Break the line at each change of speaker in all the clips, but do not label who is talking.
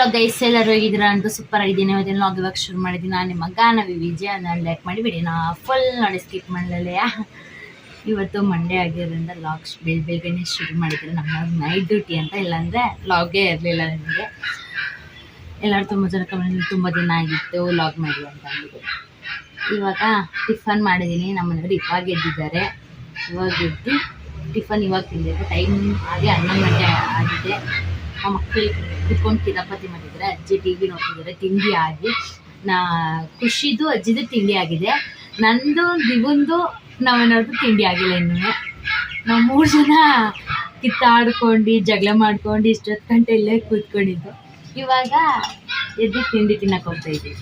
Hello guys ಎಲ್ಲರೂ ಹೇಗಿದ್ದೀರಾ ಅಂತ ಸೂಪರ್ ಆಗಿದ್ದೀನಿ. ಇವತ್ತಿನ ಲಾಗ್ ಇವಾಗ ಶುರು ಮಾಡಿದ್ದೀನಿ. ನಾನು ನಿಮ್ಮ ಗಾನವಿ ವಿಜಯ ನಾನು ಲೈಕ್ ಮಾಡಿಬಿಡಿ ನಾ ಫುಲ್ ನೋಡಿ ಸ್ಕಿಪ್ ಮಾಡಲೇ ಇವತ್ತು ಮಂಡೇ ಆಗಿರೋದ್ರಿಂದ ಲಾಗ್ ಬೇಗ ಬೇಗನೆ ಶುರು ಮಾಡಿದ್ರು ನಮ್ಮ ನೈಟ್ ಡ್ಯೂಟಿ ಅಂತ, ಇಲ್ಲಾಂದರೆ ಲಾಗೇ ಇರಲಿಲ್ಲ ನನಗೆ. ಎಲ್ಲರೂ ತುಂಬ ಜನ ಕಮೆಂಟ್ ತುಂಬ ದಿನ ಆಗಿತ್ತು ಲಾಗ್ ಮಾಡಿ ಅಂತ ಇವಾಗ ಟಿಫನ್ ಮಾಡಿದ್ದೀನಿ ನಮ್ಮ ಮನೆಯವರು ಇವಾಗ ಎದ್ದಿದ್ದಾರೆ. ಇವಾಗ ಎದ್ದು ಟಿಫನ್ ಇವಾಗ ತಿಂದಿದ್ದೆ. ಟೈಮ್ ಆಗಿ ಹನ್ನೊಂದು ಗಂಟೆ ಆಗಿದೆ. ಆ ಮಕ್ಕಳು ಕುತ್ಕೊಂಡು ಕಿತಾಪತಿ ಮಾಡಿದ್ದಾರೆ ಅಜ್ಜಿ ಟಿ ವಿ ನೋಡ್ತಿದ್ದಾರೆ ತಿಂಡಿ ಆಗಿ. ನಾ ಖುಷಿದು ಅಜ್ಜಿದು ತಿಂಡಿ ಆಗಿದೆ. ನಂದು, ದಿವಂದು ನಾವೇನಾದ್ರು ತಿಂಡಿ ಆಗಿಲ್ಲ ಇನ್ನೂ. ನಾವು ಮೂರು ಜನ ಕಿತ್ತಾಡ್ಕೊಂಡು, ಜಗಳ ಮಾಡ್ಕೊಂಡು ಇಷ್ಟೊತ್ತು ಗಂಟೆ ಇಲ್ಲೇ ಕೂತ್ಕೊಂಡಿದ್ದು. ಇವಾಗ ಎದ್ದು ತಿಂಡಿ ತಿನ್ನಕ್ಕೆ ಹೋಗ್ತಾ ಇದ್ದೀವಿ.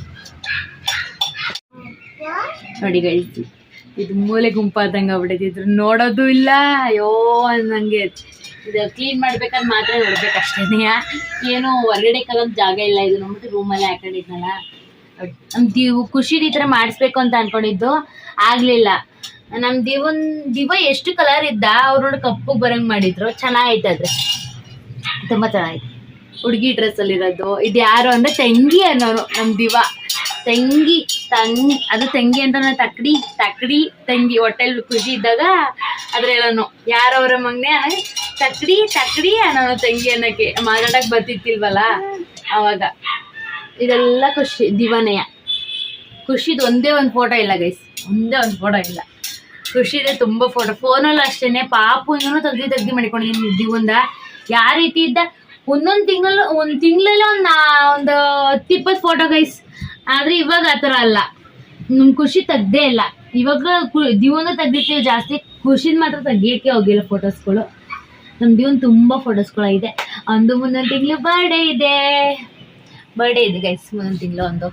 ನೋಡಿ ಗಳಿಸಿ ಇದು ಮೂಲೆ ಗುಂಪಾದಂಗೆ ಬಿಡೋದಿದ್ರು ನೋಡೋದು ಇಲ್ಲ. ಅಯ್ಯೋ ಅನ್ನಂಗೆ ಇದು ಕ್ಲೀನ್ ಮಾಡ್ಬೇಕಂದ್ ಮಾತ್ರ ನೋಡ್ಬೇಕು ಏನು ಹೊರಗಡೆ ಕಲೋಕ್ ಜಾಗ ಇಲ್ಲ. ಇದು ನೋಡ್ಬಿಟ್ಟು ರೂಮಲ್ಲೇ ಹಾಕೊಂಡಿದ್ನಲ್ಲ. ನಮ್ಮ ದಿವ್ ಖುಷಿಲಿ ಈ ಥರ ಮಾಡಿಸ್ಬೇಕು ಅಂತ ಅನ್ಕೊಂಡಿದ್ದು. ಆಗಲಿಲ್ಲ. ನಮ್ಮ ದಿವನ್, ದಿವ ಎಷ್ಟು ಕಲರ್ ಇದ್ದ, ಅವ್ರು ನೋಡಿ ಕಪ್ಪಗೆ ಬರಂಗೆ ಮಾಡಿದ್ರು. ಚೆನ್ನಾಗೈತೆ ಅದು. ತುಂಬ ಚೆನ್ನಾಗಿತ್ತು ಹುಡುಗಿ ಡ್ರೆಸ್ಸಲ್ಲಿರೋದು ಇದು ಯಾರು ಅಂದರೆ ತಂಗಿ ಅನ್ನೋರು ನಮ್ಮ ದಿವ. ತಂಗಿ ತಂಗಿ ಅದು ತಂಗಿ ಅಂತ ತಕ್ಕಡಿ ತಕ್ಕಡಿ ತಂಗಿ. ಹೊಟ್ಟೆಲ್ ಖುಷಿ ಇದ್ದಾಗ ಅದ್ರ ಹೇಳೋನು ಯಾರವರ ಮಗನೆ ತಕ್ಕಡಿ ತಕ್ಕಡಿ ಅನ್ನೋ ತಂಗಿ ಅನ್ನಕ್ಕೆ ಮಾತಾಡಕ್ ಬರ್ತಿತ್ತಿಲ್ವಲ್ಲ? ಅವಾಗ. ಇದೆಲ್ಲ ಖುಷಿ ದಿವಾನಯ ಖುಷಿದು ಒಂದೇ ಒಂದು ಫೋಟೋ ಇಲ್ಲ ಗೈಸ್ ಒಂದೇ ಒಂದು ಫೋಟೋ ಇಲ್ಲ. ಖುಷಿದೆ ತುಂಬ ಫೋಟೋ ಫೋನಲ್ಲೂ ಅಷ್ಟೇನೆ. ಪಾಪು ಇನ್ನೂ ತಗ್ದಿ ತಗ್ದಿ ಮಾಡಿಕೊಂಡಿದ್ದೀನಿ ದಿವಂದ. ಯಾವ ರೀತಿ ಇದ್ದ? ಒಂದೊಂದು ತಿಂಗಳು ಒಂದು ತಿಂಗಳಲ್ಲಿ ಒಂದು ಒಂದು ಹತ್ತು ಇಪ್ಪತ್ತು ಫೋಟೋ ಗೈಸ್ ಆದರೆ ಇವಾಗ ಆ ಥರ ಅಲ್ಲ. ನಮ್ಮ ಖುಷಿ ತೆಗ್ದೇ ಇಲ್ಲ. ಇವಾಗ ದಿವಂದ ತೆಗ್ದಿರ್ತೀವಿ ಜಾಸ್ತಿ. ಖುಷಿದ ಮಾತ್ರ ತೆಗಿಯೋಕ್ಕೆ ಹೋಗಿಲ್ಲ ಫೋಟೋಸ್ಗಳು ನಮ್ಮ ಫೋಟೋಸ್ ತುಂಬ ಇದೆ. ಒಂದು ಮುಂದೊಂದು ತಿಂಗಳು ಬರ್ಡೇ ಇದೆ. ಬರ್ಡೇ ಇದೆ ಗೈಸ್ ಮುಂದೊಂದು ತಿಂಗಳು ಒಂದು.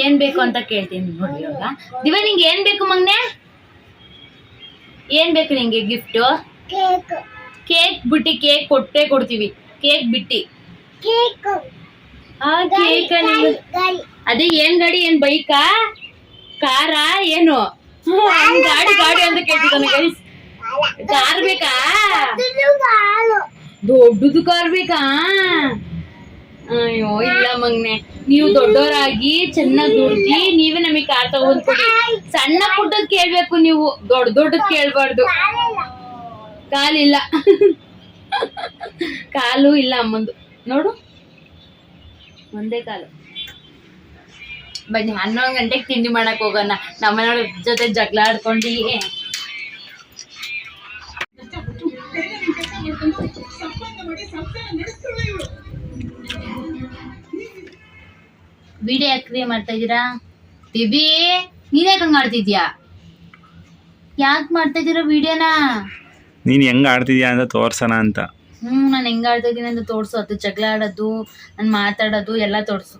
ಏನ್ ಬೇಕು ಅಂತ ಕೇಳ್ತೀನಿ ನೋಡಿ ಇವಾಗ. ದಿವ ನಿಂಗೆ ಏನ್ ಬೇಕು ಮಗ್ನೆ? ಏನ್ ಬೇಕು ನಿಂಗೆ ಗಿಫ್ಟ್ ಕೇಕ್. ಬಿಟ್ಟಿ ಕೇಕ್ ಕೊಟ್ಟೆ ಕೊಡ್ತೀವಿ. ಕೇಕ್ ಬಿಟ್ಟಿ. ಆ ಕೇಕ್ ಅದೇ ಏನ್ ಗಾಡಿ ಏನ್ ಬೈಕಾ ಕಾರಾ ಏನು? ಗಾಡಿ ಗಾಡಿ ಅಂತ ಕೇಳ್ತಿದ್ದಾನೆ ಗೈಸ್ ಕಾರ್ ಬೇಕಾ? ದೊಡ್ಡದು ಕಾರ್. ಬೇಕಾ? ಅಯ್ಯೋ ಇಲ್ಲ ಮಗ್ನೆ. ನೀವು ದೊಡ್ಡವರಾಗಿ ಚೆನ್ನಾಗಿ ದುಡ್ದಿ ನೀವೇ ನಮಗೆ ಕಾರ್ ತಗೊಂಡ್ ಕೊಡಿ. ಸಣ್ಣ ಪುಟ್ಟದ್ ಕೇಳ್ಬೇಕು ನೀವು ದೊಡ್ಡ ದೊಡ್ಡದ್ ಕೇಳ್ಬಾರ್ದು. ಕಾಲಿಲ್ಲ. ಕಾಲು ಇಲ್ಲ ಅಮ್ಮಂದು. ನೋಡು. ಒಂದೇ ಕಾಲು. ಬನ್ನಿ ಹನ್ನೊಂದು ಗಂಟೆಗೆ ತಿಂಡಿ ಮಾಡಕ್ ಹೋಗೋಣ. ನಮ್ಮನೆಯವ್ರ ಜೊತೆ ಜಗಳ ಆಡ್ಕೊಂಡು. ವಿಡಿಯೋ ಯಾಕ್ರಿ ಮಾಡ್ತಾ ಇದೀರಾ ಬಿಬಿ ನೀನೇ ಯಾಕೆ ಹಂಗ್ ಮಾಡ್ತಿದ್ಯಾ ಯಾಕೆ ಮಾಡ್ತಾ ಇದೀರಾ ವಿಡಿಯೋನ?
ನೀನು ಹೆಂಗ್ ಆಡ್ತಿದ್ಯಾ ಅಂತ ತೋರ್ಸೋಣ ಅಂತ.
ಹ್ಮ್ ನಾನು ಹೆಂಗ್ ಆಡ್ತಾ ಇದೀನಿ ಅಂತ ತೋರ್ಸು. ಅದು ಜಗಳ ಆಡೋದು ನಾನು ಮಾತಾಡೋದು ಎಲ್ಲ ತೋರ್ಸು.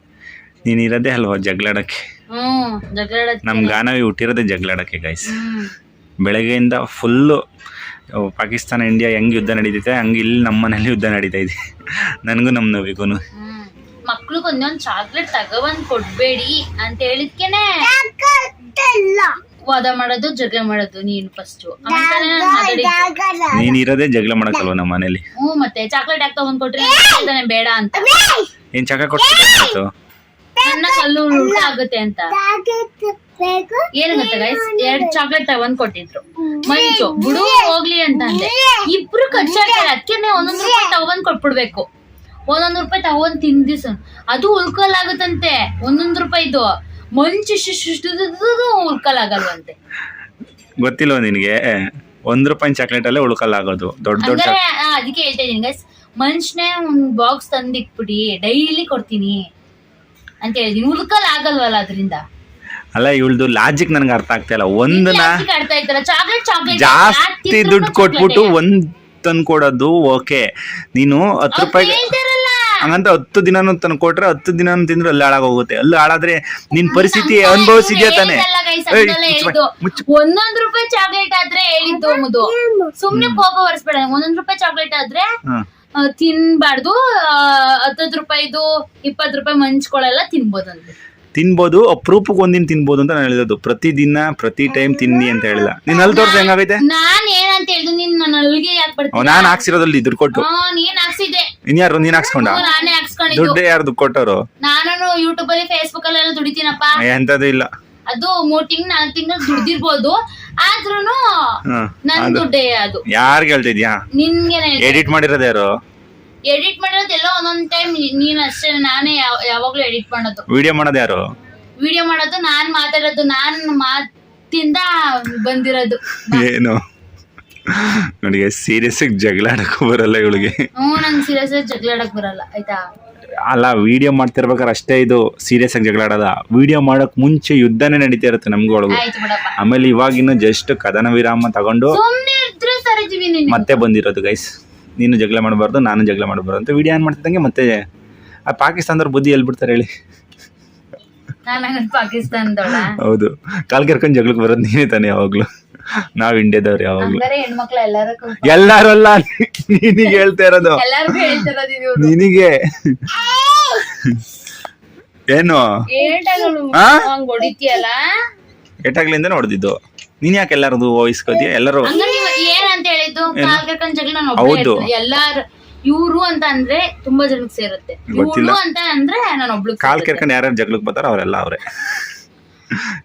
ನೀನು ಇರೋದೇ ಅಲ್ವಾ ಜಗಳಾಡಕ್ಕೆ?
ಹ್ಮ್ ಜಗಳ ಆಡೋದು
ನಮ್ಮ ಗಾನವಿ ಹುಟ್ಟಿರೋದೇ ಜಗಳಾಡಕ್ಕೆ ಗೈಸ್
ಹ್ಮ್.
ಬೆಳಗ್ಗೆಯಿಂದ ಫುಲ್ಲು ಪಾಕಿಸ್ತಾನ ಇಂಡಿಯಾ ಹೆಂಗೆ ಯುದ್ಧ ನಡೀತೈತೆ ಹಂಗೆ ಇಲ್ಲಿ ನಮ್ಮ ಮನೇಲಿ ಯುದ್ಧ ನಡೀತಾ ಇದೆ ನನಗೂ ನಮ್ಮ ನೋವಿಗೂನು.
ಹ್ಮ್. ಮಕ್ಳಿಗೆ ಒಂದೊಂದ್ ಚಾಕ್ಲೇಟ್ ತಗೊಬಂದ್ ಕೊಡ್ಬೇಡಿ ಅಂತ ಹೇಳಿದ್ಕೆನೆ. ವಾದ ಮಾಡೋದು ಜಗಳ ಮಾಡೋದು ನೀನು ಫಸ್ಟ್
ನೀನ್ ಇರೋದೇ ಜಗಳ ಮಾಡಕ್ಕಲ್ವ ನಮ್ಮ ಮನೇಲಿ?
ಹ್ಞೂ ಮತ್ತೆ ಚಾಕ್ಲೇಟ್ ಯಾಕೆ ತಗೊಂಡ್ ಕೊಟ್ರಿ? ಅಂತಾನೆ ಬೇಡ ಅಂತ.
ಏನ್ ಚಕ ಕೊಡ್ತಿತ್ತು
ನನ್ನ ಕಲ್ಲು ಉಲ್ಟ ಆಗುತ್ತೆ ಅಂತ. ಏನ್ ಗೊತ್ತಾ ಗೈಸ್ ಎರಡ್ ಚಾಕ್ಲೇಟ್ ತಗೊಂಡ್ ಕೊಟ್ಟಿದ್ರು. ಮಂಚು ಬಿಡು ಹೋಗ್ಲಿ ಅಂತ ಅಂದೆ. ಇಬ್ರು ಖರ್ಚಾಗ್ತಾರೆ ಅದಕ್ಕೆ ಒಂದೊಂದ್ ರೂಪಾಯಿ ತಗೊಂಡ್ ಕೊಟ್ಬಿಡ್ಬೇಕು. ಒಂದೊಂದ್ ರೂಪಾಯಿ ತಗೊಂಡ್ ತಿಂದಿಸ ಅದು ಉಳ್ಕಲ್ ಆಗುತ್ತಂತೆ ಒಂದೊಂದ್ ರೂಪಾಯಿದು. ಮಂಚು ಉಳ್ಕಲ್ ಆಗಲ್ವಂತೆ
ಗೊತ್ತಿಲ್ವ ನಿನಗೆ? ಒಂದ್ ರೂಪಾಯಿ ಚಾಕ್ಲೇಟಲ್ಲೇ ಉಳ್ಕಲ್ಲಾಗೋದು ದೊಡ್ಡ ದೊಡ್ಡ
ಆ, ಅದಕ್ಕೆ ಹೇಳ್ತಾ ಇದೀನಿ ಗೈಸ್ ಮನುಷ್ಯನೇ ಒಂದ್ ಬಾಕ್ಸ್ ತಂದಿಟ್ಬಿಡಿ. ಡೈಲಿ ಕೊಡ್ತೀನಿ. ಅಂತ ಹೇಳಿದೀನಿ ಉಳ್ಕಲ್ ಆಗಲ್ವಲ್ಲ ಅದರಿಂದ?
ಅಲ್ಲ ಇವಳದು ಲಾಜಿಕ್ ನನಗೆ ಅರ್ಥ ಆಗ್ತಾ ಇಲ್ಲ.
ಆಡ್ತಾ ಇದ್ದಾರ ಚಾಕ್ಲೇಟ್ ಚಾಕ್ಲೇಟ್
ಜಾಸ್ತಿ ದುಡ್ಡು ಕೊಟ್ಬಿಟ್ಟು ಒಂದ್ ತಂದ್ಕೊಡೋದು ಓಕೆ. ನೀನು ಹತ್ತು
ರೂಪಾಯಿ
ಹಂಗಂತ ಹತ್ತು ದಿನಾನು ತಂದು ಕೊಟ್ರೆ ಹತ್ತು ದಿನಾನೂ ತಿಂದ್ರೆ ಅಲ್ಲಿ ಹಾಳಾಗೋಗುತ್ತೆ. ಅಲ್ಲಿ ಹಾಳಾದ್ರೆ ನಿನ್ ಪರಿಸ್ಥಿತಿ ಅನುಭವಿಸಿದ್ಯಾ ತಾನೆ.
ಒಂದೊಂದ್ ರೂಪಾಯಿ ಚಾಕ್ಲೇಟ್ ಆದ್ರೆ ಹೇಳಿದ್ದು ಸುಮ್ನೆ ಕೋಪ ಒರೆಸ್ಬೇಡ ಒಂದೊಂದ್ ರೂಪಾಯಿ ಚಾಕ್ಲೇಟ್ ಆದ್ರೆ ತಿನ್ಬಾರ್ದು ಹತ್ತತ್ತು ರೂಪಾಯಿದು ಇಪ್ಪತ್ತು ರೂಪಾಯಿ ಮಂಚ್ಕೊಳ್ಳೆಲ್ಲ ತಿನ್ಬೋದಂತೆ.
ತಿನ್ಬೋದು ಅಪರೂಪಕ್ಕೆ ಒಂದಿನ ತಿನ್ಬೋದು ಅಂತ ನಾನು ಹೇಳಿದ್ದು. ಪ್ರತಿ ದಿನ ಪ್ರತಿ ಟೈಮ್ ತಿನ್ನಿ ಅಂತ ಹೇಳಿಲ್ಲ. ನೀನ್ ಅಲ್ಲಿ ತೋರ್ಸ ಹೆಂಗಾಗೈತೆ?
ನಾನ್ ಏನಂತ ಹೇಳಿದ್ ನೀನ್ ನನ್ನ ಅಲ್ಲಿಗೆ ಯಾಕೆ ಬರ್ತೀನಿ
ನಾನು ಹಾಕ್ಸಿರೋದಲ್ಲಿ ದುಡ್ಡು ಕೊಟ್ಟು.
ನೀನ್ ಹಾಕ್ಸಿದ್ದೆ.
ಇನ್ಯಾರು ನೀನ್ ಹಾಕ್ಸ್ಕೊಂಡ?
ಹ್ಞೂ, ನಾನೇ ಹಾಕ್ಸ್ಕೊಂಡಿದ್ದು.
ದುಡ್ಡು ಯಾರು ದುಡ್ಡು ಕೊಟ್ಟವರು?
ನಾನು ಯೂಟ್ಯೂಬ್ ಅಲ್ಲಿ ಫೇಸ್ಬುಕ್ ಅಲ್ಲೆಲ್ಲ ದುಡಿತೀನಪ್ಪ.
ಎಂತದು ಇಲ್ಲ.
ಅದು ಮೂರ್ ತಿಂಗ್ ನಾಲ್ಕು ತಿಂಗಳು ದುಡ್ದಿರ್ಬೋದು. ಆದ್ರೂನು
ಹ್ಮ್
ನನ್
ಅದು
ದುಡ್ಡೇ ಅದು.
ಯಾರಿಗೆ ಹೇಳ್ತಿದ್ಯಾ
ನಿನ್ಗೆನೆ
ಎಡಿಟ್ ಮಾಡಿರೋದು ಯಾರು?
ಎಡಿಟ್ ಮಾಡಿರೋದು ಎಲ್ಲ ಒಂದೊಂದ್ ಟೈಮ್ ನೀನ್ ಅಷ್ಟೇ ನಾನೇ ಯಾವ- ಯಾವಾಗ್ಲೂ ಎಡಿಟ್ ಮಾಡೋದು.
ವಿಡಿಯೋ ಮಾಡೋದು ಯಾರು?
ವಿಡಿಯೋ ಮಾಡೋದು ನಾನ್ ಮಾತಾಡೋದು ನಾನ್ ಮಾತಿಂದ ಬಂದಿರೋದು.
ಏನು? ನೋಡಿ ಸೀರಿಯಸ್ ಆಗಿ ಜಗಳ ಆಡಕ್ಕೂ ಬರಲ್ಲ ಇವಳಿಗೆ.
ಹ್ಞೂ ನಂಗೆ ಸೀರಿಯಸ್ ಜಗಳಾಡಕ್ ಬರಲ್ಲ ಆಯ್ತಾ?
ಅಲ್ಲ ವಿಡಿಯೋ ಮಾಡ್ತಿರ್ಬೇಕಾದ್ರೆ ಅಷ್ಟೇ ಇದು ಸೀರಿಯಸ್ ಆಗಿ ಜಗಳ ಆಡೋದ. ವಿಡಿಯೋ ಮಾಡಕ್ ಮುಂಚೆ ಯುದ್ಧನೇ ನಡೀತಾ ಇರುತ್ತೆ
ನಮ್ಗೊಳಗು
ಆಮೇಲೆ ಇವಾಗಿನ್ನು ಜಸ್ಟ್ ಕದನ ವಿರಾಮ ತಗೊಂಡು ಮತ್ತೆ ಬಂದಿರೋದು ಗೈಸ್ ನೀನು ಜಗಳ ಮಾಡಬಾರ್ದು ನಾನು ಜಗಳ ಮಾಡಬಾರ್ದು ಅಂತ ವಿಡಿಯೋ ಏನು ಮಾಡ್ತಿದ್ದಂಗೆ ಮತ್ತೆ ಆ ಪಾಕಿಸ್ತಾನದವ್ರ ಬುದ್ಧಿ ಎಲ್ಲಿ ಬಿಡ್ತಾರೆ ಹೇಳಿ ಹೌದು. ಕಾಲ್ ಕೆರ್ಕೊಂಡು ಜಗಳಕ್ಕೆ ಬರೋದು ನೀನೇ ತಾನೆ ಯಾವಾಗ್ಲೂ. ನಾವು ಇಂಡಿಯಾದವ್ರು ಯಾವಾಗ್ಲೂ.
ಹಂಗಾರೆ ಹೆಣ್ಮಕ್ಳು
ಎಲ್ಲಾರಲ್ಲ ನಿನಗೆ ಹೇಳ್ತಾ ಇರೋದು.
ಎಲ್ಲಾರ್ಗು ಹೇಳ್ತಿರೋದು ಇದು
ನಿನಗೆ. ಏನು?
ಎಟಾಗ್ಲಿಂದ
ಆ?
ಹಂಗ್ ಹೊಡಿತೀಯಲ್ಲ?
ಏಟಾಗ್ಲಿಂದ ನೋಡ್ದಿದ್ದು. ನೀನ್ ಯಾಕೆ ಎಲ್ಲಾರದು ವಹಿಸ್ಕೋತೀಯ? ಎಲ್ಲರೂ
ಹಂಗ ನೀವ್ ಏನಂತ ಹೇಳಿದ್ದು ಕಾಲ್ ಕರ್ಕೊಂಡ್ ಜಗಳ ನಾನು
ಹೌದು.
ಎಲ್ಲಾರು ಇವ್ರು ಅಂತ ಅಂದ್ರೆ ತುಂಬಾ ಜನಕ್ಕೆ ಸೇರುತ್ತೆ.
ಗೊತ್ತಿಲ್ಲ.
ಇವ್ಳು ಅಂತ ಅಂದ್ರೆ ನಾನು ಒಬ್ಳು
ಕಾಲ್ ಕೇರ್ಕೊಂಡು ಯಾರ್ಯಾರು ಜಗಳಕ್ಕೆ ಬರ್ತಾರೋ ಅವರೆಲ್ಲ ಅವರೇ.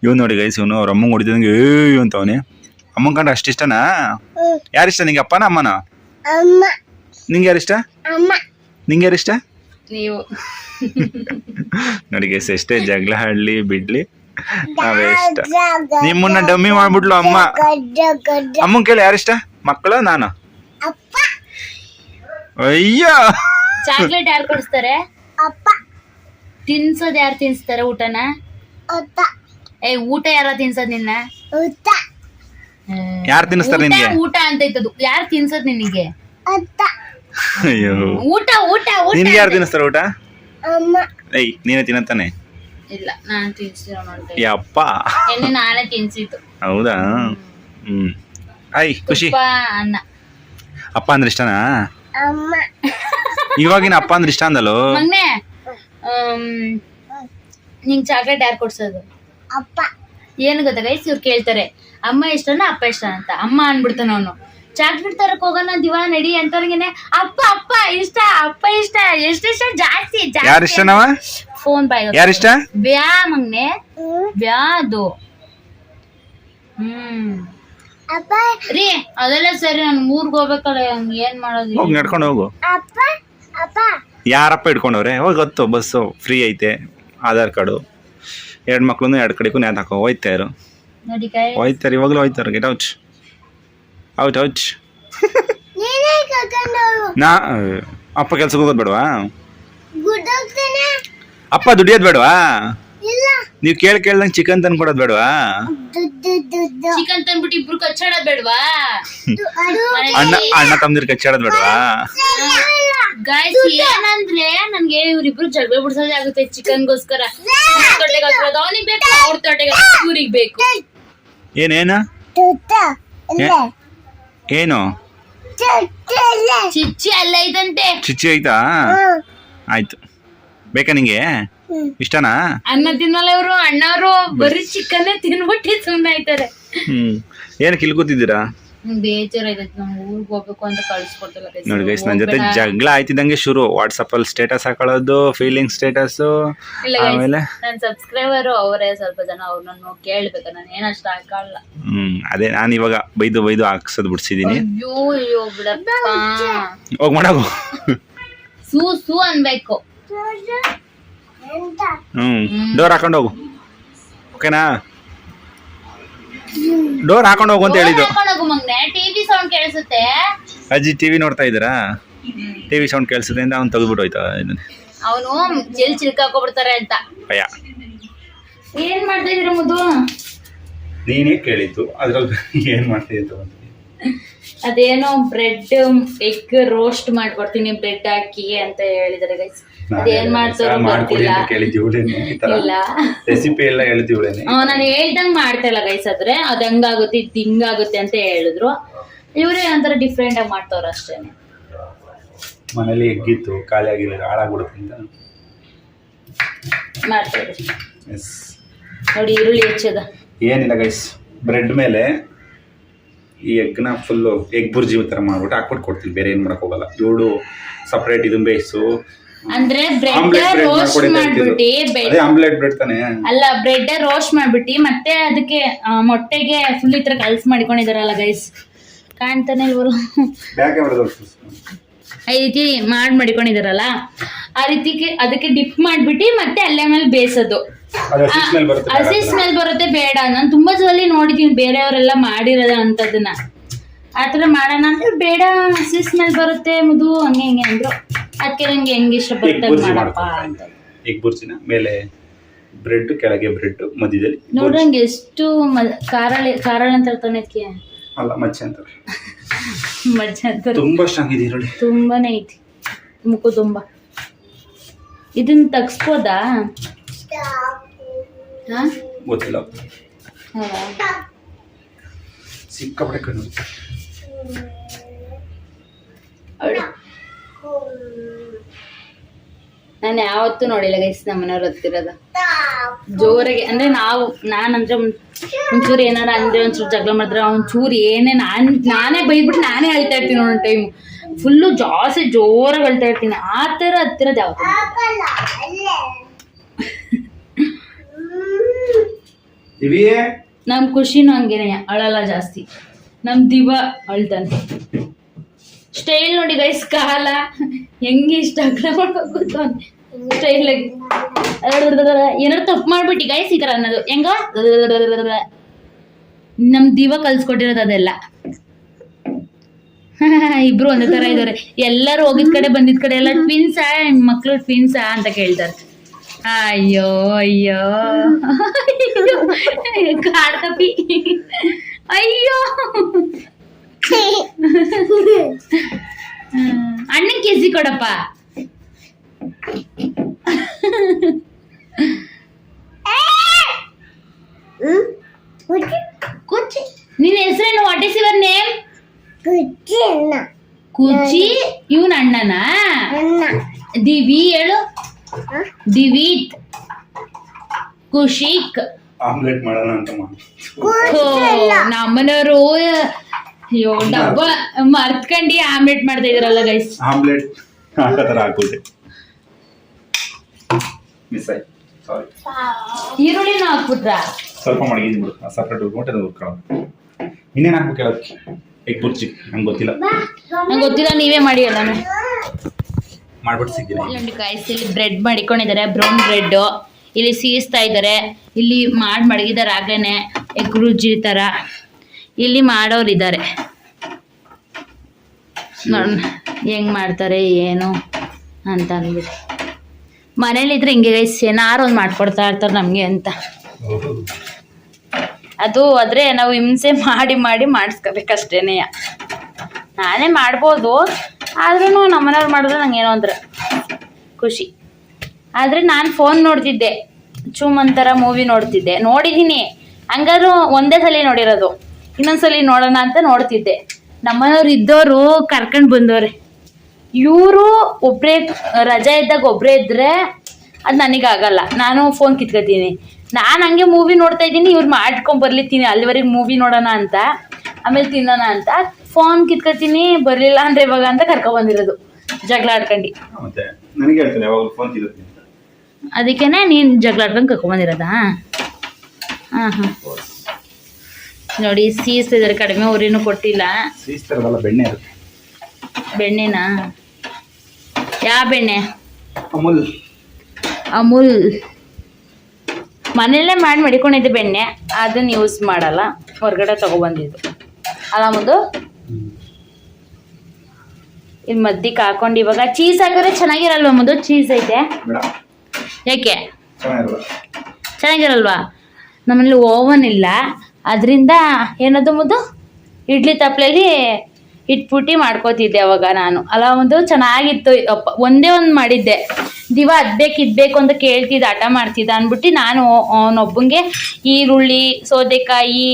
ಇವ್ ನೋಡಿ ಗೈಸ್ ಇವನು ಅವ್ರ ಅಮ್ಮಂಗ್ ಹೊಡಿದಂಗೆ ಏಯ್ ಅಮ್ಮನ ಕಂಡ್ರೆ ಅಷ್ಟಿಷ್ಟನಾ ಯಾರಿಷ್ಟ ನಿಂಗೆ ಅಪ್ಪನ ಅಮ್ಮನ? ನಿಂಗೆ ಯಾರಿಷ್ಟ ನಿಂಗೆ ಯಾರಿಷ್ಟ
ನೀವು.
ನೋಡಿ ಗೈಸ್ ಎಷ್ಟೇ ಜಗಳ ಹಳ್ಳಿ ಬಿಡ್ಲಿ ನಾವೇ ಇಷ್ಟ. ನಿಮ್ಮನ್ನ ಡಮ್ಮಿ ಮಾಡ್ಬಿಡ್ಲು ಅಮ್ಮ. ಅಮ್ಮನ್ ಕೇಳಿ ಯಾರಿಷ್ಟ ಮಕ್ಕಳು ನಾನು? ಅಯ್ಯೋ.
ಚಾಕ್ಲೇಟ್ ಯಾರು ಕೊಡಿಸ್ತಾರೆ? ತಿನ್ಸೋದ್ ಯಾರು ತಿನ್ಸ್ತಾರೆ ಊಟನ? ಏ ಊಟ ಯಾರ ತಿನ್ಸೋದ್ ನಿನ್ನ?
ಯಾರು ತಿನ್ನಿಸ್ತಾರೆ
ನಿಮಗೆ
ನಿನ್ಗೆ?
ಊಟ ಅಂತ ಇದ್ದದು ಯಾರು ತಿನ್ಸದ್ ನಿನಗೆ?
ಅಯ್ಯೋ.
ಊಟ ಊಟ ಊಟ
ನಿನ್ಗೆ ಯಾರು ತಿನ್ನಿಸ್ತಾರೆ ಊಟ? ಏಯ್ ನೀನೇ ತಿನ್ನತ್ತಾನೆ
ಇಲ್ಲ ನಾನು ತಿನ್ಸಿರೋ ಅಂತ
ಯಪ್ಪ.
ಎಣ್ಣೆ ನಾನೇ ತಿನ್ಸಿದ್ದು.
ಹೌದಾ? ಹ್ಮ್. ಐ ಖುಷಿ.
ಅಪ್ಪ ಅನ್ನ.
ಅಪ್ಪ ಅಂದ್ರೆ ಇಷ್ಟನಾ? ಇವಾಗಿನ ಅಪ್ಪ ಅಂದ್ರೆ ಇಷ್ಟ ಅಂದಲು
ಮಗ್ನೆ ನಿಂಗೆ ಚಾಕ್ಲೇಟ್ ಯಾರು ಕೊಡ್ಸೋದು? ಏನು ಗೊತ್ತಾ ಗೈಸ್ ಇವ್ರು ಕೇಳ್ತಾರೆ ಅಮ್ಮ ಇಷ್ಟನ ಅಪ್ಪ ಇಷ್ಟ ಅಂತ. ಅಮ್ಮ ಅನ್ಬಿಡ್ತಾನ ಅವನು. ಚಾಕ್ಲೇಟ್ ತರಕ್ ಹೋಗೋಣ ದಿವಾ ನಡಿ ಅಂತವ್ರಿಗೆನೆ ಅಪ್ಪ ಅಪ್ಪ ಇಷ್ಟ ಅಪ್ಪ ಇಷ್ಟ ಎಷ್ಟಿಷ್ಟ ಜಾಸ್ತಿ
ಯಾರು ಇಷ್ಟನವ?
ಫೋನ್ ಬಾಯ್
ಇಷ್ಟ?
ಬ್ಯಾ ಮಗ್ನೆ. ಬ್ಯಾ ಅದು ಹ್ಮ್. ರೀ ಅದೆಲ್ಲ ಸರಿ ನಾನು ಊರ್ಗ್ ಹೋಗ್ಬೇಕಲ್ಲ ಹಂಗ್ ಏನ್ ಮಾಡೋದು
ಹೋಗಿ ನಡ್ಕೊಂಡು ಹೋಗು. ಯಾರಪ್ಪ ಇಟ್ಕೊಂಡವ್ರೆ ಹೋಗಿ ಗೊತ್ತು ಬಸ್ಸು ಫ್ರೀ ಐತೆ. ಆಧಾರ್ ಕಾರ್ಡು. ಎರಡು ಮಕ್ಳು ಎರಡು ಕಡೆಗೂ ನ್ಯಾತ್ ಹಾಕೋ ಹೋಯ್ತಾ ಇರು.
ನೋಡಿ ಕೈ
ಹೋಯ್ತಾರೆ ಇವಾಗಲೂ ಹೋಯ್ತಾರೆ ಗೆಟ್ ಔಚ್ ಔಟ್ ಔಚ್ ನಾ ಅಪ್ಪ ಕೆಲ್ಸಕ್ಕೆ ಹೋಗೋದು ಬೇಡವಾ? ಅಪ್ಪ ದುಡಿಯೋದು ಬೇಡವಾ? ನೀವು ಕೇಳಿ ಕೇಳ್ದಂಗೆ ಚಿಕನ್ ತಂದು ಕೊಡೋದು ಬೇಡವಾ?
ಚಿಕನ್ ತಂದ್ಬಿಟ್ಟು ಇಬ್ರು ಕಚ್ಚಾಡೋದ್ ಬೇಡ್ವಾ?
ಅಣ್ಣ ಅಣ್ಣ ತಮ್ಮದಿರು ಕಚ್ಚಾಡೋದು ಬೇಡವಾ?
ಗಾಯ್ಸ್ ಏನಂದ್ರೆ ನನ್ಗೆ ಇವ್ರಿಬ್ರು ಜಗಳ ಬಿಡ್ಸೋದೇ ಆಗುತ್ತೆ ಚಿಕನ್ಗೋಸ್ಕರ ತೊಟ್ಟೆಗೆ ಅವನಿಗೆ ಬೇಕು ಅವ್ರ ತೊಟ್ಟೆಗೆ ಇವ್ರಿಗೆ ಬೇಕು.
ಏನೇನು? ಏನು?
ಚಿಚ್ಚಿ ಅಲ್ಲ ಇದಂತೆ
ಚಿಚ್ಚಿ ಐತಾ? ಆಯ್ತು. ಬೇಕಾ ನಿಂಗೆ? ಇಷ್ಟನಾ?
ಅನ್ನ ತಿನ್ನಲ್ಲ ಇವರು ಅಣ್ಣವರು ಬರೀ ಚಿಕನ್ ತಿನ್ಬಿಟ್ಟು ಸುಮ್ಮನೆ ಆಯ್ತಾರೆ
ಹ್ಮ್. ಏನಕ್ಕೆ ಇಲ್ಲಿ ಕೂತಿದ್ದೀರಾ
ನಮ್ಗೆ ಊರಿಗೆ ಹೋಗ್ಬೇಕು ಅಂತ ಕಳ್ಸ್ಕೊಡ್ತಿಲ್ಲ guys.
ನೋಡಿ ಗೈಸ್ ನನ್ನ ಜೊತೆ
ಹೋಗ್ಬೇಡ.
ಜಗಳ ಆಯ್ತಿದ್ದಂಗೆ ಶುರು. ವಾಟ್ಸಪ್ ಅಲ್ಲಿ ಸ್ಟೇಟಸ್ ಹಾಕೊಳ್ಳೋದು ಫೀಲಿಂಗ್ ಸ್ಟೇಟಸ್
ಇಲ್ಲ guys,
ಆಮೇಲೆ?
ನನ್ ಸಬ್ಸ್ಕ್ರೈಬರ್ ಅವರೇ ಸ್ವಲ್ಪ ಜನ ಅವ್ರನ್ನ ಕೇಳ್ಬೇಕು. ನಾನು ಏನಷ್ಟು ಹಾಕಲ್ಲ.
ಹ್ಮ್ ಅದೇ ನಾನು ಇವಾಗ ಬೈದು ಬೈದು ಹಾಕ್ಸೋದು ಬಿಡ್ಸಿದೀನಿ.
ಅಯ್ಯೋ ಅಯ್ಯೋ ಬಿಡಪ್ಪ.
ಹೋಗ್ ಮಾಡಾಗು
ಸೂ ಸೂ ಅನ್ಬೇಕು.
ಹ್ಮ್ ಡೋರ್ ಹಾಕೊಂಡು ಹೋಗು. ಓಕೆನಾ ಡೋರ್ ಹಾಕೊಂಡು ಹೋಗು ಅಂತ ಹೇಳಿದ್ದು.
ಮಗ್ನೆ. ಟಿವಿ ಸೌಂಡ್ ಕೇಳಿಸುತ್ತೆ.
ಅಜ್ಜಿ ಟಿವಿ ನೋಡ್ತಾ ಇದ್ದೀರಾ? ಟಿವಿ ಸೌಂಡ್ ಕೇಳಿಸುತ್ತೆ ಅಂತ ಅವ್ನು ತೆಗೆದ್ಬಿಟ್ಟು ಹೋಯ್ತಾ ಇದನ್ನ
ಅವನು ಜೆಲ್ ಚಿಲ್ಕಾಕೊಬಿಡ್ತಾರೆ ಅಂತ.
ಭಯ.
ಏನ್ ಮಾಡ್ತಾ ಇದೀರ ಮುದ್ದು
ನೀನೇ ಕೇಳಿದ್ದು. ಅದ್ರಲ್ಲಿ ಏನ್ ಮಾಡ್ತಿದ್ದು
ಅದೇನೋ ಬ್ರೆಡ್ ಎಗ್ ರೋಸ್ಟ್ ಮಾಡ್ಕೊಡ್ತೀನಿ ಬ್ರೆಡ್ ಹಾಕಿ ಅಂತ ಹೇಳಿದಾರೆ ಗೈಸ್ ಅದೇನ್ ಮಾಡ್ತಾರೋ ಗೊತ್ತಿಲ್ಲ.
ಕೇಳಿದ್ದು ಇವಳೇನೆ ಈ ತರ
ಇಲ್ಲ.
ರೆಸಿಪಿ ಎಲ್ಲ ಹೇಳಿದ್ದು ಇವಳೇನೆ
ನಾನು ಹೇಳ್ದಂಗ್ ಮಾಡ್ತಾ ಇಲ್ಲ ಗೈಸ್ ಆದ್ರೆ ಅದ್ ಹಂಗಾಗುತ್ತೆ ಇದ್ ಹಿಂಗಾಗುತ್ತೆ ಅಂತ ಹೇಳಿದ್ರು. ಇವರೇ ಒಂಥರ ಡಿಫ್ರೆಂಟ್ ಆಗಿ ಮಾಡ್ತಾವ್ರ ಅಷ್ಟೇನೆ
ಮನೇಲಿ ಎಗ್ಗಿತ್ತು ಖಾಲಿ ಆಗಿಲ್ಲ ಹಾಳಾಗ್ಬಿಡುತ್ತೆ ಅಂತ.
ಮಾಡ್ತಾರೆ
ಎಸ್
ನೋಡಿ ಈರುಳ್ಳಿ ಹೆಚ್ಚದ.
ಏನಿಲ್ಲ ಗೈಸ್ ಬ್ರೆಡ್ ಮೇಲೆ ಈ ಎಗ್ನ ಫುಲ್ಲು ಎಗ್ ಬುರ್ಜಿ ಥರ ಮಾಡ್ಬಿಟ್ಟು ಹಾಕ್ಬಿಟ್ಟು ಕೊಡ್ತೀನಿ ಬೇರೆ ಏನು ಮಾಡಕ್ ಹೋಗಲ್ಲ. ಇವಳು ಸಪ್ರೇಟ್ ಇದು ಬೇಯಿಸು.
ಅಂದ್ರೆ ಬ್ರೆಡ್ ರೋಸ್ಟ್ ಮಾಡ್ಬಿಟ್ಟಿ
ಅಂತ ಆಮ್ಲೆಟ್ ಬ್ರೆಡ್ ತಾನೆ?
ಅಲ್ಲ ಬ್ರೆಡ್ ರೋಸ್ಟ್ ಮಾಡ್ಬಿಟ್ಟಿ ಮತ್ತೆ ಅದಕ್ಕೆ ಆ, ಮೊಟ್ಟೆಗೆ ಫುಲ್ ಈ ತರ ಕಲ್ಸ್ ಮಾಡ್ಕೊಂಡಿದಾರಲ್ಲ ಗೈಸ್ ಕಾಣ್ತಾನೆ ಇಲ್ವಲ್ಲ?
ಬ್ಯಾಗ್
ಈ ರೀತಿ ಮಾಡ್ ಮಾಡ್ಕೊಂಡಿದಾರಲ್ಲ ಆ ರೀತಿ ಅದಕ್ಕೆ ಡಿಪ್ ಮಾಡ್ಬಿಟ್ಟು ಮತ್ತೆ ಅಲ್ಲೇ ಮೇಲೆ ಬೇಯಿಸೋದು.
ಅದು ಹಸಿ ಸ್ಮೆಲ್ ಬರುತ್ತೆ
ಹಸಿ ಸ್ಮೆಲ್ ಬರುತ್ತೆ ಬೇಡ. ನಾನು ತುಂಬಾ ಸಲ ನೋಡಿದೀನಿ ಬೇರೆಯವರೆಲ್ಲ ಮಾಡಿರೋದ ಅಂತದನ್ನ ಆತರ ಥರ ಮಾಡೋಣ ಅಂದ್ರೆ ಬೇಡ ಹಸಿ ಸ್ಮೆಲ್ ಬರುತ್ತೆ ಮುದು ಹಂಗೆ ಹಿಂಗೆ ಅಂದ್ರು. ಅದಕ್ಕೆ ನಂಗೆ ಹೆಂಗೆ ಇಷ್ಟ ಬರುತ್ತೆ
ಬುರ್ಜಿ
ಮಾಡಪ್ಪ ಅಂತ.
ಎಗ್ ಬುರ್ಜಿನ ಮೇಲೆ ಬ್ರೆಡ್ ಕೆಳಗೆ ಬ್ರೆಡ್ ಮಧ್ಯದಲ್ಲಿ
ನೋಡ್ರಂಗೆ ಎಷ್ಟು ಮ- ಕಾರಳೆ ಕಾರಳ ಅಂತ ಹೇಳ್ತಾನೆ
ಅಲ್ಲ ಮಚ್ಚೆ ಅಂತಾರೆ
ಮಜ್ಜ ಅಂತ.
ತುಂಬಾ ಸ್ಟ್ರಾಂಗ್ ಇದೆ ಈರುಳ್ಳಿ
ತುಂಬಾನೇ ಐತಿ. ಮುಖ ತುಂಬ. ಇದನ್ನ ತಗ್ಸ್ಬೋದಾ? ಹಾ?
ಗೊತ್ತಿಲ್ಲ.
ಹೌದಾ?
ಸಿಕ್ಕಾಪಟ್ಟೆ ಕಣ್ಣು
ಅವಳು ನಾನು ಯಾವತ್ತೂ ನೋಡಿಲ್ಲ ಗೈಸ್ ನಮ್ಮ ಮನೆಯವ್ರು ಹತ್ತಿರದ. ಜೋರಾಗಿ ಅಂದ್ರೆ ನಾವು ನಾನಂದ್ರೆ ಒಂಚೂರು ಏನಾರ ಅಂದ್ರೆ ಒಂಚೂರು ಜಗಳ ಮಾಡಿದ್ರೆ ಒಂಚೂರು ಏನೇ ನಾನ್ ನಾನೇ ಬೈದ್ಬಿಟ್ಟು ನಾನೇ ಅಳ್ತಾ ಇರ್ತೀನಿ ಒಂದೊಂದು ಟೈಮ್ ಫುಲ್ಲು ಜಾಸ್ತಿ ಜೋರಾಗಿ ಅಳ್ತಾ ಇರ್ತೀನಿ. ಆ ಥರ ಹತ್ತಿರದ ಯಾವತ್ತೂ ನಮ್ ಖುಷಿನೂ ಹಂಗೇನೆ ಅಳಲ್ಲ ಜಾಸ್ತಿ. ನಮ್ ದಿವ ಅಳ್ತಾನೆ. ಸ್ಟೈಲ್ ನೋಡಿ ಗೈಸ್ ಕಾಲ. ಹೆಂಗೆ ಇಷ್ಟ ಸ್ಟೈಲ್ ಏನಾರು ತಪ್ಪು ಮಾಡ್ಬಿಟ್ಟಿ ಗೈಸ್ ಈ ಥರ ಅನ್ನೋದು. ಹೆಂಗ? ನಮ್ ದಿವ ಕಲ್ಸ್ಕೊಟ್ಟಿರೋದು ಅದೆಲ್ಲ. ಇಬ್ರು ಒಂದೇ ತರ ಇದಾರೆ. ಎಲ್ಲರೂ ಹೋಗಿದ್ ಕಡೆ, ಬಂದಿದ್ ಕಡೆ ಎಲ್ಲ ಟ್ವಿನ್ಸಾ ಮಕ್ಳು ಟ್ವಿನ್ಸ್ ಅಂತ ಕೇಳ್ತಾರೆ. ಅಯ್ಯೋ ಅಯ್ಯೋ. ಕಾಡ್ಕಪಿ ಅಯ್ಯೋ. ಕೆಜಿ ಕೊಡಪ್ಪ. ನಿನ್ನ ಹೆಸರೇನು? ವಾಟ್ ಇಸ್ ಯುವರ್ ನೇಮ್ ಕುಚಿ ಇವನ್ ಅಣ್ಣನ? ದಿವಿ ಹೇಳು. ದಿವಿತ್. ಕುಶಿಕ್.
ಆಮ್ಲೆಟ್ ಮಾಡೋಣ ಅಂತ ಮಾಡಿ
ಓ, ನಮ್ಮನವರು ಅಯ್ಯೋ ಡಬ್ಬ ಮರ್ತ್ಕಂಡಿ ಆಮ್ಲೆಟ್ ಮಾಡ್ತಾ ಇದ್ರಲ್ಲ ಗೈಸ್
ಆಮ್ಲೆಟ್ ಆ ಥರ ಹಾಕ್ಬಿಟ್ಟೆ. ಮಿಸ್ ಆಯ್ತು. ಸಾರಿ
ಈರುಳ್ಳಿನ ಹಾಕ್ಬಿಟ್ರ?
ಸ್ವಲ್ಪ ಮಡಗಿದ್ದೀನಿ ಬಿಡು ಸಪ್ರೇಟ್ ಉಳ್ಕೊಂಡೆ ಅದು ಹುರ್ಕೊಳ್ಳೋದು ಇನ್ನೇನು ಹಾಕ್ಬೇಕು ಹೇಳೋದು ಎಗ್ ಬುರ್ಜಿ ನಂಗೆ ಗೊತ್ತಿಲ್ಲ.
ನಂಗೆ ಗೊತ್ತಿಲ್ಲ ನೀವೇ ಮಾಡಿ ಅಲ್ಲ
ಮಾಡ್ಬಿಟ್ಟು ಸಿಗ್ತೀನಿ.
ಇಲ್ಲಿ ಗೈಸ್ ಇಲ್ಲಿ ಬ್ರೆಡ್ ಮಾಡಿಕೊಂಡಿದ್ದಾರೆ. ಬ್ರೌನ್ ಬ್ರೆಡ್ ಇಲ್ಲಿ ಸೀಸ್ತಾ ಇದ್ದಾರೆ. ಇಲ್ಲಿ ಮಾಡಿ ಮಡಗಿದ್ದಾರೆ ಆಗ್ಲೇನೆ ಎಗ್ ರುಜಿ ಥರ. ಇಲ್ಲಿ ಮಾಡೋರಿದ್ದಾರೆ. ನೋಡೋಣ ಹೆಂಗ್ ಮಾಡ್ತಾರೆ ಏನು ಅಂತ ಅಂದ್ಬಿಟ್ಟು. ಮನೇಲಿದ್ರೆ ಹಿಂಗೆ ಗೈಸ್ ಏನಾರು ಒಂದು ಮಾಡ್ಕೊಡ್ತಾ ಇರ್ತಾರೆ ನಮಗೆ ಅಂತ. ಅದು ಆದ್ರೆ ನಾವು ಹಿಂಸೆ ಮಾಡಿ ಮಾಡಿ ಮಾಡಿಸ್ಕೋಬೇಕಷ್ಟೇನೆ ನಾನೇ ಮಾಡ್ಬೋದು ಆದ್ರೂ ನಮ್ಮನೆಯವ್ರು ಮಾಡಿದ್ರೆ ನಂಗೆ ಏನೋ ಅಂದ್ರೆ ಖುಷಿ. ಆದರೆ ನಾನು ಫೋನ್ ನೋಡ್ತಿದ್ದೆ. ಚುಮಂತರ ಮೂವಿ ನೋಡ್ತಿದ್ದೆ. ನೋಡಿದ್ದೀನಿ ಹಂಗಾದ್ರೂ ಒಂದೇ ಸಲ ನೋಡಿರೋದು. ಇನ್ನೊಂದ್ಸಲಿ ನೋಡೋಣ ಅಂತ ನೋಡ್ತಿದ್ದೆ. ನಮ್ಮನವ್ರು ಇದ್ದವರು ಕರ್ಕೊಂಡು ಬಂದವ್ರೆ. ಇವರು ಒಬ್ಬರೇ ರಜಾ ಇದ್ದಾಗ ಒಬ್ಬರೇ ಇದ್ದರೆ ಅದು ನನಗಾಗಲ್ಲ. ನಾನು ಫೋನ್ ಕಿತ್ಕೊತೀನಿ. ನಾನು ಹಂಗೆ ಮೂವಿ ನೋಡ್ತಾ ಇದ್ದೀನಿ ಇವ್ರು ಮಾಡ್ಕೊಂಡು ಬರ್ಲಿತ್ತೀನಿ. ಅಲ್ಲಿವರೆಗೆ ಮೂವಿ ನೋಡೋಣ ಅಂತ ಆಮೇಲೆ ತಿನ್ನೋಣ ಅಂತ ಫೋನ್ ಕಿತ್ಕೊತೀನಿ ಬರಲಿಲ್ಲ ಅಂದ್ರೆ ಇವಾಗ ಅಂತ ಕರ್ಕೊಬಂದಿರೋದು ಜಗಳ ಆಡ್ಕೊಂಡು.
ಅದಕ್ಕೆ
ಅದಕ್ಕೇನೆ ನೀನು ಜಗಳ ಆಡ್ಕೊಂಡು ಕರ್ಕೊಂಡ್ಬಂದಿರೋದಾ ಹಾಂ ಹಾಂ. ನೋಡಿ ಸೀಸ್ತಿದ್ದಾರೆ ಕಡಿಮೆ ಉರಿನೂ ಕೊಟ್ಟಿಲ್ಲ.
ಬೆಣ್ಣೆ
ಬೆಣ್ಣೆನಾ? ಯಾವ ಬೆಣ್ಣೆ?
ಅಮೂಲ್.
ಅಮೂಲ್. ಮನೆಯಲ್ಲೇ ಮಾಡಿ ಮಡಿಕೊಂಡಿದ್ದೆ ಬೆಣ್ಣೆ ಅದನ್ನ ಯೂಸ್ ಮಾಡಲ್ಲ. ಹೊರಗಡೆ ತಗೊಬಂದಿದ್ದು. ಅಲ್ಲ ಮುಂದು ಇಲ್ಲಿ ಮದ್ದಿಗೆ ಹಾಕೊಂಡು ಇವಾಗ ಚೀಸ್ ಹಾಕಿದ್ರೆ ಚೆನ್ನಾಗಿರಲ್ವ ಮುಂದು ಚೀಸ್ ಐತೆ. ಯಾಕೆ ಚೆನ್ನಾಗಿರಲ್ವಾ? ನಮ್ಮಲ್ಲಿ ಓವನ್ ಇಲ್ಲ. ಅದರಿಂದ ಏನದು ಮುದ್ದು ಇಡ್ಲಿ ತಪ್ಪಲೆಯಲ್ಲಿ ಪುಟ್ಟಿ ಮಾಡ್ಕೋತಿದ್ದೆ ಅವಾಗ ನಾನು. ಅಲ್ಲ, ಒಂದು ಚೆನ್ನಾಗಿತ್ತು. ಒಂದೇ ಒಂದು ಮಾಡಿದ್ದೆ. ದಿವ ಅದು ಬೇಕು ಅಂತ ಕೇಳ್ತಿದ್ದ ಹಠ ಮಾಡ್ತಿದ್ದ ಅಂದ್ಬಿಟ್ಟು ನಾನು, ಅವನೊಬ್ಬಂಗೆ ಈರುಳ್ಳಿ, ಸೌತೆಕಾಯಿ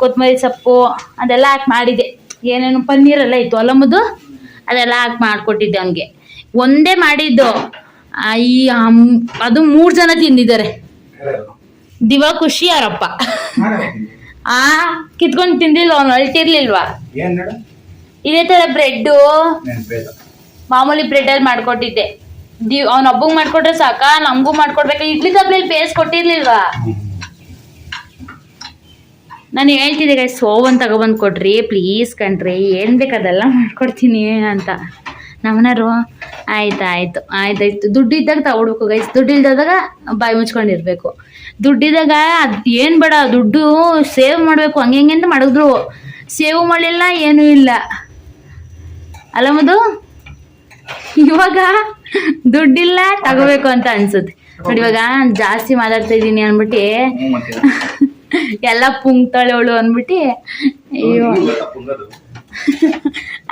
ಕೊತ್ತಂಬರಿ ಸೊಪ್ಪು ಅದೆಲ್ಲ ಹಾಕಿ ಮಾಡಿದ್ದೆ. ಏನೇನು ಪನ್ನೀರೆಲ್ಲ ಇತ್ತು. ಅಲ್ಲ ಮುದ್ದು ಅದೆಲ್ಲ ಹಾಕಿ ಮಾಡಿಕೊಟ್ಟಿದ್ದೆ ಅವನಿಗೆ. ಒಂದೇ ಮಾಡಿದ್ದು. ಈ ಅದು ಮೂರು ಜನ ತಿಂದಿದ್ದಾರೆ. ದಿವಾ ಖುಷಿ ಯಾರಪ್ಪ ಆ ಕಿತ್ಕೊಂಡು ತಿಂದಿಲ್ವ ಅವ್ನು ಅಳ್ತಿರ್ಲಿಲ್ವಾ? ಇದೇ ತರ ಬ್ರೆಡ್ಡು. ಮಾಮೂಲಿ ಬ್ರೆಡ್ ಅಲ್ಲಿ ಮಾಡ್ಕೊಟ್ಟಿದ್ದೆ. ದಿವ್ ಅವ್ನ ಹಬ್ಬಗ್ ಮಾಡ್ಕೊಟ್ರೆ ಸಾಕ? ನಮಗೂ ಮಾಡ್ಕೊಡ್ಬೇಕು? ಇಡ್ಲಿ ತಪ್ಲಲ್ಲಿ ಬೇಸ್ ಕೊಟ್ಟಿರ್ಲಿಲ್ವಾ? ನಾನು ಹೇಳ್ತಿದ್ದೆ ಗೈ ಸೋವನ್ ತಗೊಬಂದು ಕೊಡ್ರಿ ಪ್ಲೀಸ್ ಕಣ್ರಿ. ಏನ್ ಬೇಕು ಅದೆಲ್ಲ ಮಾಡ್ಕೊಡ್ತೀನಿ ಅಂತ. ನಮ್ಮನಾರು ಆಯ್ತು ಆಯ್ತು ಆಯ್ತಾಯ್ತು ದುಡ್ಡು ಇದ್ದಾಗ ತಗೊಡ್ಬೇಕು ಗೈಸ್ ದುಡ್ಡು ಇಲ್ದಾಗ ಬಾಯಿ ಮುಚ್ಕೊಂಡಿರ್ಬೇಕು. ದುಡ್ಡಿದ್ದಾಗ ಅದು ಏನು ಬೇಡ ದುಡ್ಡು ಸೇವ್ ಮಾಡಬೇಕು ಹಂಗೆ ಹೆಂಗೆ ಅಂತ ಮಾಡಿದ್ರು. ಸೇವ್ ಮಾಡಲಿಲ್ಲ ಏನೂ ಇಲ್ಲ. ಅಲ್ಲ ಮದು ಇವಾಗ ದುಡ್ಡಿಲ್ಲ ತಗೋಬೇಕು ಅಂತ ಅನ್ಸುತ್ತೆ. ನೋಡಿ ಇವಾಗ ಜಾಸ್ತಿ ಮಾತಾಡ್ತಾ ಇದ್ದೀನಿ ಅನ್ಬಿಟ್ಟು ಎಲ್ಲ ಪುಂಗ್ತಾಳೆ ಅವಳು ಅಂದ್ಬಿಟ್ಟು ಅಯ್ಯೋ.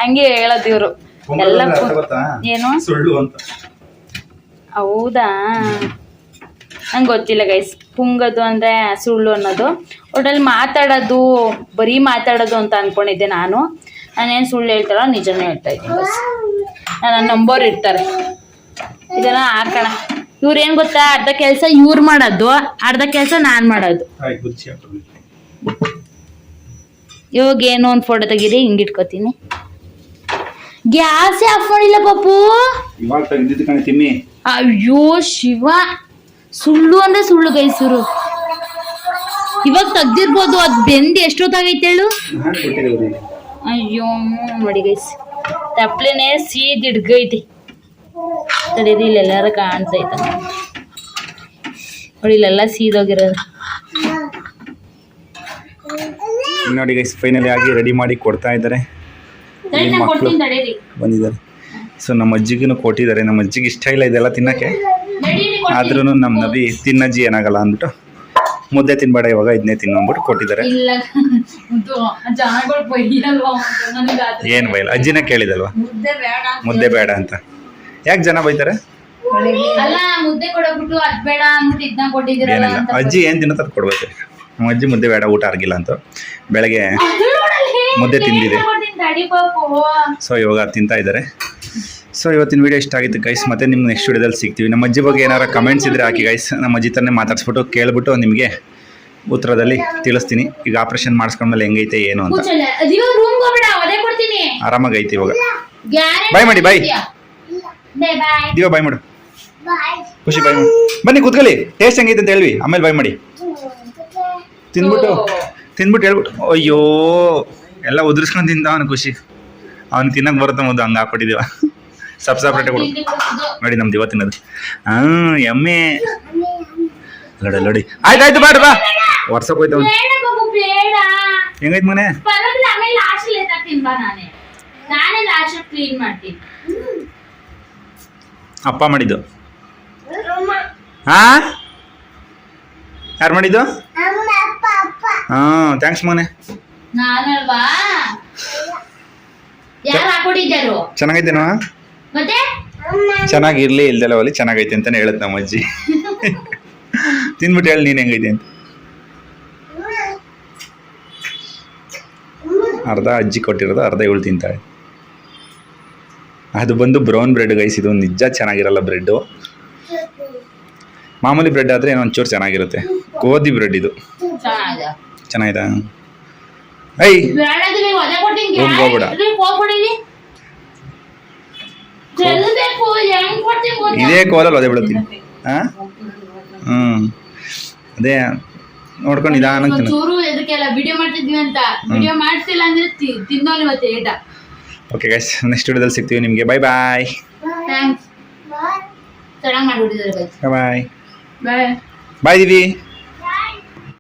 ಹಂಗೆ ಹೇಳೋದು ಇವರು. ಎಲ್ಲ ಏನು? ಹೌದಾ? ನಂಗೆ ಗೊತ್ತಿಲ್ಲ ಗೈಸ್ ಪುಂಗದು ಅಂದರೆ ಸುಳ್ಳು ಅನ್ನೋದು. ಒಟ್ಟಲ್ಲಿ ಮಾತಾಡೋದು ಬರೀ ಮಾತಾಡೋದು ಅಂತ ಅಂದ್ಕೊಂಡಿದ್ದೆ ನಾನು. ನಾನೇನು ಸುಳ್ಳು ಹೇಳ್ತಾರೋ ನಿಜನೇ ಹೇಳ್ತಾ ಇದ್ದೀನಿ ಬಸ್ ನನ್ನ ನಂಬೋರು ಇರ್ತಾರೆ ಇದನ್ನ ಹಾಕೋಣ. ಇವ್ರೇನು ಗೊತ್ತಾ? ಅರ್ಧ ಕೆಲಸ ಇವ್ರು ಮಾಡೋದು ಅರ್ಧ ಕೆಲಸ ನಾನು ಮಾಡೋದು. ಇವಾಗ ಏನೋ ಒಂದು ಫೋಟೋ ತೆಗೀರಿ ಹಿಂಗೆ ಇಟ್ಕೋತೀನಿ. ಗ್ಯಾಸೇ ಆಫ್ ಮಾಡಿಲ್ಲ ಪಾಪು. ಅಯ್ಯೋ ಶಿವ. ಸುಳ್ಳು ಅಂದ್ರೆ ಸುಳ್ಳು ಗೈಸೂರು ಇವಾಗ ತೆಗ್ದಿರ್ಬೋದು ಅದ್ ಬೆಂದು ಎಷ್ಟೊತ್ತಾಗೈತೆ ಹೇಳು? ಅಯ್ಯೋ ನೋಡಿ ಗೈಸ್. ತಪ್ಲೆನೆ ಸೀದ್ ಹಿಡ್ಗೈತಿ. ತಡೀರಿ ಇಲ್ಲೆಲ್ಲಾರ ಕಾಣ್ತೈತ ನೋಡಿ ಇಲ್ಲೆಲ್ಲ ಸೀದೋಗಿರೋದು
ನೋಡಿ ಗೈಸ್ ಫೈನಲಿ ಆಗಿ ರೆಡಿ ಮಾಡಿ ಕೊಡ್ತಾ ಇದ್ದಾರೆ. ಬಂದಿದ್ದಾರೆ. ಸೊ ನಮ್ಮ ಅಜ್ಜಿಗೂ ಕೊಟ್ಟಿದ್ದಾರೆ. ನಮ್ಮ ಅಜ್ಜಿಗೆ ಇಷ್ಟ ಇಲ್ಲ ಇದೆಲ್ಲ ತಿನ್ನಕ್ಕೆ. ಆದ್ರೂ ನಮ್ಮ ನಬಿ ತಿನ್ನಜ್ಜಿ ಏನಾಗಲ್ಲ ಅಂದ್ಬಿಟ್ಟು ಮುದ್ದೆ ತಿನ್ಬೇಡ ಇವಾಗ ಇದನ್ನೇ ತಿನ್ನು ಅಂದ್ಬಿಟ್ಟು ಕೊಟ್ಟಿದ್ದಾರೆ. ಏನ್ ಬೈಲ್ ಅಜ್ಜಿನ ಕೇಳಿದಲ್ವಾ?
ಮುದ್ದೆ ಬೇಡ
ಅಂತ. ಯಾಕೆ ಜನ ಬೈತಾರೆ? ಏನಿಲ್ಲ. ಅಜ್ಜಿ ಏನು ತಿನ್ನೋ ಅದು ಕೊಡ್ಬೇಕು ನಮ್ಮ ಅಜ್ಜಿ ಮುದ್ದೆ ಬೇಡ ಊಟ ಆಗಿಲ್ಲ ಅಂತ. ಬೆಳಗ್ಗೆ ಮುದ್ದೆ ತಿಂದಿದೆ. ಸೊ ಇವಾಗ ತಿಂತಾ ಇದ್ದಾರೆ. ಸೊ ಇವತ್ತಿನ ವಿಡಿಯೋ ಇಷ್ಟ ಆಗಿತ್ತು ಗೈಸ್ ಮತ್ತೆ ನಿಮ್ಮ ನೆಕ್ಸ್ಟ್ ವಿಡಿಯೋದಲ್ಲಿ ಸಿಗ್ತೀವಿ. ನಮ್ಮ ಅಜ್ಜಿ ಬಗ್ಗೆ ಏನಾರ ಕಮೆಂಟ್ಸ್ ಇದ್ರೆ ಹಾಕಿ ಗೈಸ್ ನಮ್ಮ ಅಜ್ಜಿ ತರನೇ ಮಾತಾಡ್ಸ್ಬಿಟ್ಟು ಕೇಳಿಬಿಟ್ಟು ನಿಮಗೆ ಉತ್ತರದಲ್ಲಿ ತಿಳಿಸ್ತೀನಿ. ಈಗ ಆಪ್ರೇಷನ್ ಮಾಡಿಸ್ಕೊಂಡ್ಮೇಲೆ ಹೆಂಗೈತೆ ಏನು ಅಂತ. ಆರಾಮಾಗೈತಿ ಇವಾಗ. Bye ಮಾಡಿ, ಬೈ
ಬಾಯ್ ಬೈ
ದಿವ ಬಾಯ್ ಮಾಡು. ಖುಷಿ ಬಾಯ್ ಮಾಡು. ಬನ್ನಿ ಕೂತ್ಕೊಳ್ಳಿ. ಟೇಸ್ಟ್ ಹೆಂಗೈತೆ ಅಂತ ಹೇಳ್ವಿ ಆಮೇಲೆ ಬಾಯ್ ಮಾಡಿ. ತಿಂದ್ಬಿಟ್ಟು ತಿಂದ್ಬಿಟ್ಟು ಹೇಳ್ಬಿಟ್ಟು ಅಯ್ಯೋ ಎಲ್ಲ ಉದುರಿಸ್ಕೊಂಡು ತಿಂದ ಅವನು ಖುಷಿ. ಅವ್ನು ತಿನ್ನಕ್ಕೆ ಬರುತ್ತೆ ಮೊದಲು ಹಂಗೆ ಹಾಕ್ಬಿಟ್ಟಿದ್ದೀವ ಸಪ್ ಸಪ್ರೇಟ್ ಕೊಡು ನೋಡಿ ನಮ್ದು ಇವತ್ತಿನದು. ಹಾಂ ಎಮ್ಮೆ. ಲಡಿ ಲಡಿ. ಆಯ್ತು ಆಯ್ತು ಬಾಡು ಬಾ. ವರ್ಷಕ್ಕೆ ಹೋಯ್ತು ಹೆಂಗೈತೆ ಮನೆ
ಪರವಾಗಿಲ್ಲ ಆಮೇಲೆ ಬಾ ನಾನೇ. ನಾನೇ ಕ್ಲೀನ್ ಮಾಡ್ತೀನಿ.
ಅಪ್ಪ ಮಾಡಿದ್ದು. ಹಾ ಯಾರು ಮಾಡಿದ್ದು? ಹಾಂ ಥ್ಯಾಂಕ್ಸ್ ಮನೆ ಚೆನ್ನಾಗೈತೇನೋ?
ಮತ್ತೆ?
ಚೆನ್ನಾಗಿರ್ಲಿ ಇಲ್ದೆಲ್ಲ ಒಲಿ ಚೆನ್ನಾಗೈತೆ ಅಂತಾನೆ ಹೇಳುತ್ತೆ ನಮ್ಮ ಅಜ್ಜಿ ತಿನ್ಬಿಟ್ಟು ಹೇಳಿ ನೀನು ಹೆಂಗೈತೆ ಅಂತ. ಅರ್ಧ ಅಜ್ಜಿ ಕೊಟ್ಟಿರೋದು ಅರ್ಧ ಇವಳು ತಿಂತಾಳೆ. ಅದು ಬಂದು ಬ್ರೌನ್ ಬ್ರೆಡ್ ಗೈಸ್ ಇದು ನಿಜ ಚೆನ್ನಾಗಿರಲ್ಲ ಬ್ರೆಡ್ಡು ಮಾಮೂಲಿ ಬ್ರೆಡ್ ಆದರೆ ಏನೋ ಒಂಚೂರು ಚೆನ್ನಾಗಿರುತ್ತೆ. ಗೋಧಿ ಬ್ರೆಡ್ ಇದು.
ಚೆನ್ನಾಗಿದೆ.
ಐ ಹೋಗ್ಬೇಡ.
ಹೋಗ್ಬಿಡಿಲಿ ಚೆಲ್ಲಬೇಕು ಹೆಂಗ್ ಕೊಡ್ತೀನಿ ಗೊತ್ತಾ?
ಇದೇ ಕೋಲಲ್ಲಿ ಒದೆ ಬಿಡುತ್ತೀನಿ ಹಾಂ ಹ್ಞೂ ಅದೇ ನೋಡ್ಕೊಂಡು ನಿಧಾನಕ್ಕೆ
ಚೂರು ಎದಕ್ಕೆಲ್ಲ ವಿಡಿಯೋ ಮಾಡ್ತಿದ್ವಿ ಅಂತ. ವಿಡಿಯೋ ಮಾಡ್ತಿಲ್ಲ ಅಂದ್ರೆ ತಿ- ತಿನ್ನೋನು ಇವತ್ತು ಏಟ.
ಓಕೆ ಗೈಸ್ ನೆಕ್ಸ್ಟ್ ವಿಡಿಯೋದಲ್ಲಿ ಸಿಗ್ತೀವಿ ನಿಮಗೆ. ಬೈ ಬಾಯ್
ಥ್ಯಾಂಕ್ಸ್ ಚೆನ್ನಾಗಿ ಮಾಡ್ಬಿಟ್ಟಿದ್ದಾರೆ
ಬಾಯ್
ಬಾಯ್
ಬಾಯ್ ದೀದಿ